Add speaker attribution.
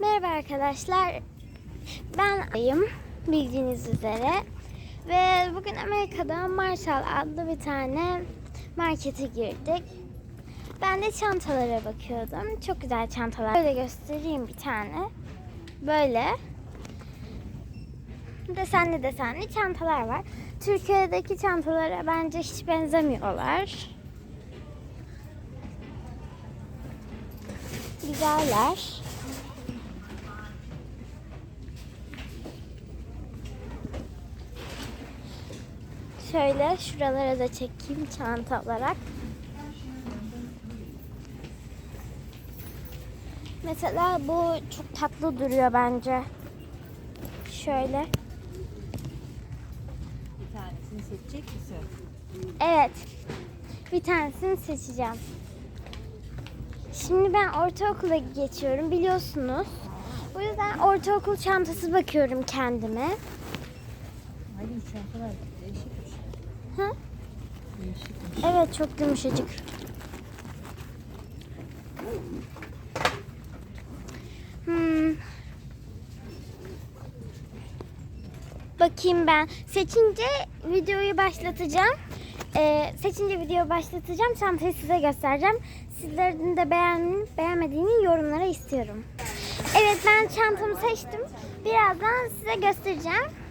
Speaker 1: Merhaba arkadaşlar. Ben Ayım bildiğiniz üzere. Ve bugün Amerika'da Marshall adlı bir tane markete girdik. Ben de çantalara bakıyordum. Çok güzel çantalar. Böyle göstereyim bir tane. Böyle. Desenli desenli çantalar var. Türkiye'deki çantalara bence hiç benzemiyorlar. Güzeller. Şöyle şuralara da çekeyim çanta olarak. Mesela bu çok tatlı duruyor bence. Şöyle.
Speaker 2: Bir tanesini seçecek misin?
Speaker 1: Evet. Bir tanesini seçeceğim. Şimdi ben ortaokula geçiyorum biliyorsunuz. O yüzden ortaokul çantası bakıyorum kendime.
Speaker 2: Değişikmiş.
Speaker 1: Evet çok yumuşacık. Hmm. Bakayım ben. Seçince videoyu başlatacağım. Ee, seçince videoyu başlatacağım. Çantayı size göstereceğim. Sizlerin de beğen, beğenmediğini yorumlara istiyorum. Evet ben çantamı seçtim. Birazdan size göstereceğim.